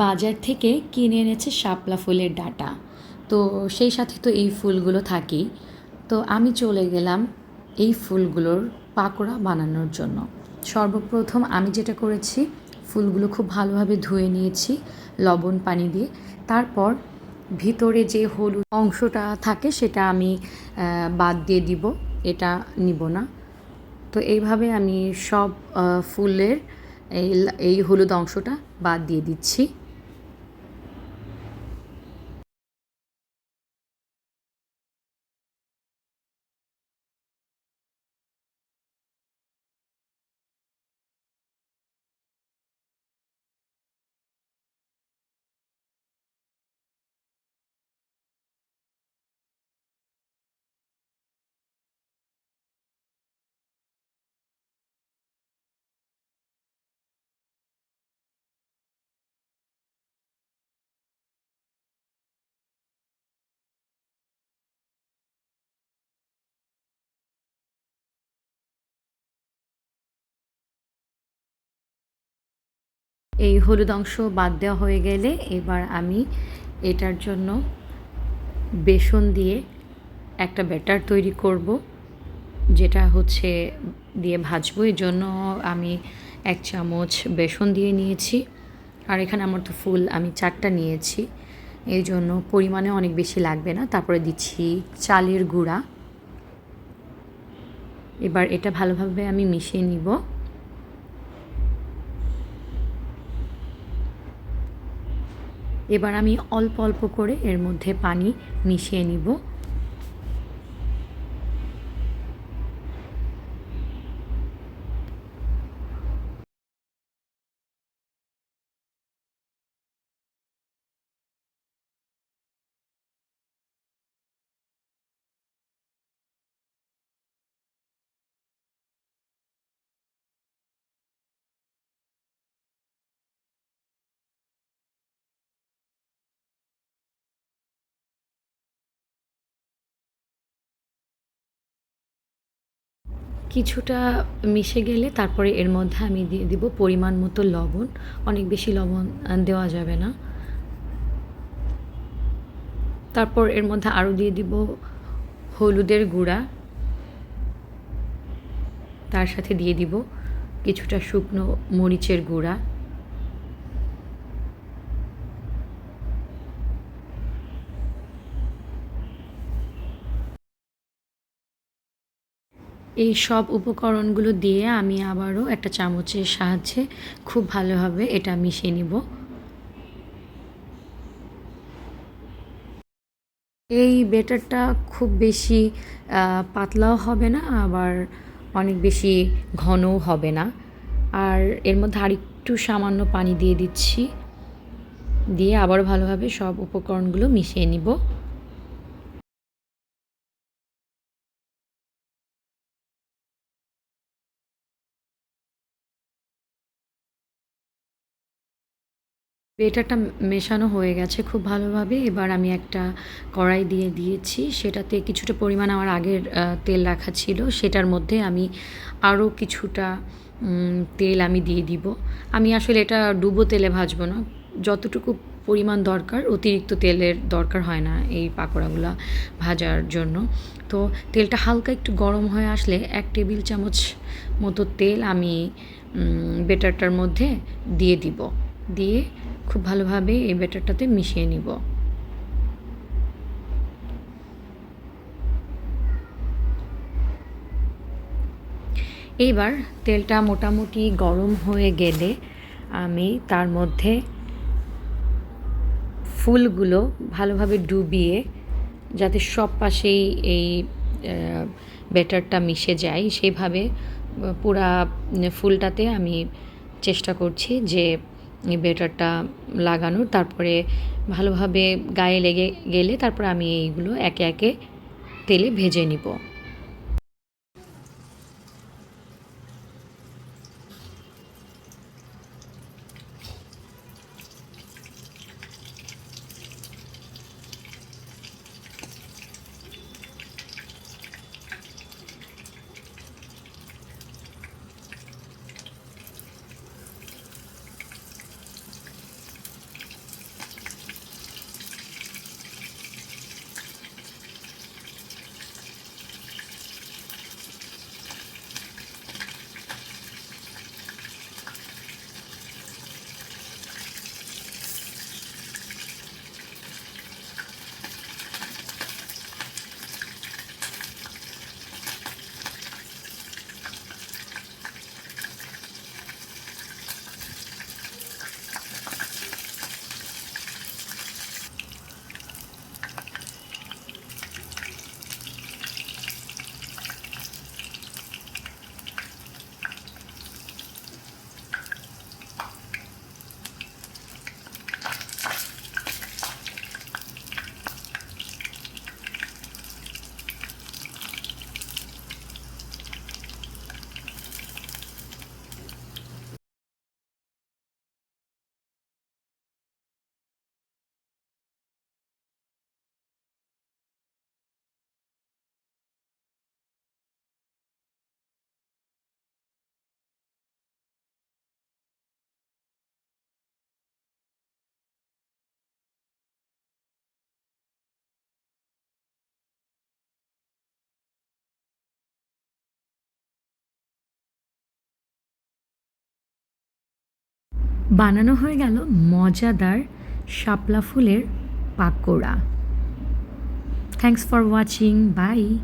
বাজার থেকে কিনে এনেছে শাপলা ফুলের ডাটা। তো সেই সাথে তো এই ফুলগুলো থাকেই। তো আমি চলে গেলাম এই ফুলগুলোর পাকোড়া বানানোর জন্য। সর্বপ্রথম আমি যেটা করেছি, ফুলগুলো খুব ভালোভাবে ধুয়ে নিয়েছি লবণ পানি দিয়ে। তারপর ভিতরে যে হলুদ অংশটা থাকে সেটা আমি বাদ দিয়ে দিব, এটা নিব না। তো এইভাবে আমি সব ফুলের এই এই হলুদ অংশটা বাদ দিয়ে দিচ্ছি। এই হলুদ অংশ বাদ দেওয়া হয়ে গেলে এবার আমি এটার জন্য বেসন দিয়ে একটা ব্যাটার তৈরি করব, যেটা হচ্ছে দিয়ে ভাজবো। এই জন্য আমি এক চামচ বেসন দিয়ে নিয়েছি। আর এখানে আমার তো ফুল, আমি চারটা নিয়েছি। এই জন্য পরিমাণে অনেক বেশি লাগবে না। তারপরে দিচ্ছি চালের গুঁড়া। এবার এটা ভালোভাবে আমি মিশিয়ে নিব। এবার আমি অল্প অল্প করে এর মধ্যে পানি মিশিয়ে নিব। কিছুটা মিশে গেলে তারপরে এর মধ্যে আমি দিয়ে দিব পরিমাণ মতো লবণ। অনেক বেশি লবণ দেওয়া যাবে না। তারপর এর মধ্যে আরও দিয়ে দিব হলুদের গুঁড়া। তার সাথে দিয়ে দিব কিছুটা শুকনো মরিচের গুঁড়া। এই সব উপকরণগুলো দিয়ে আমি আবারও একটা চামচের সাহায্যে খুব ভালোভাবে এটা মিশিয়ে নিব। এই বেটারটা খুব বেশি পাতলাও হবে না, আবার অনেক বেশি ঘনও হবে না। আর এর মধ্যে আরেকটু সামান্য পানি দিয়ে দিচ্ছি, দিয়ে আবার ভালোভাবে সব উপকরণগুলো মিশিয়ে নিব। বেটারটা মেশানো হয়ে গেছে খুব ভালোভাবে। এবার আমি একটা কড়াই দিয়ে দিয়েছি। সেটাতে কিছুটা পরিমাণ আমার আগের তেল রাখা ছিল। সেটার মধ্যে আমি আরও কিছুটা তেল আমি দিয়ে দিব। আমি আসলে এটা ডুবো তেলে ভাজবো না। যতটুকু পরিমাণ দরকার, অতিরিক্ত তেলের দরকার হয় না এই পাকোড়াগুলো ভাজার জন্য। তো তেলটা হালকা একটু গরম হয়ে আসলে এক টেবিল চামচ মতো তেল আমি বেটারটার মধ্যে দিয়ে দিব। দিয়ে খুব ভালোভাবে এই ব্যাটারটাতে মিশিয়ে নিব। এইবার তেলটা মোটামুটি গরম হয়ে গেলে আমি তার মধ্যে ফুলগুলো ভালোভাবে ডুবিয়ে যাতে সব পাশেই এই ব্যাটারটা মিশে যায় সেইভাবে আহ, পুরা ফুলটাতে আমি চেষ্টা করছি যে এই বেটারটা লাগানোর, তারপরে ভালোভাবে গায়ে লেগে গেলে তারপর আমি এইগুলো একে একে তেলে ভেজে নিব। বানানো হয়ে গেল মজাদার শাপলা ফুলের pakora. Thanks for watching bye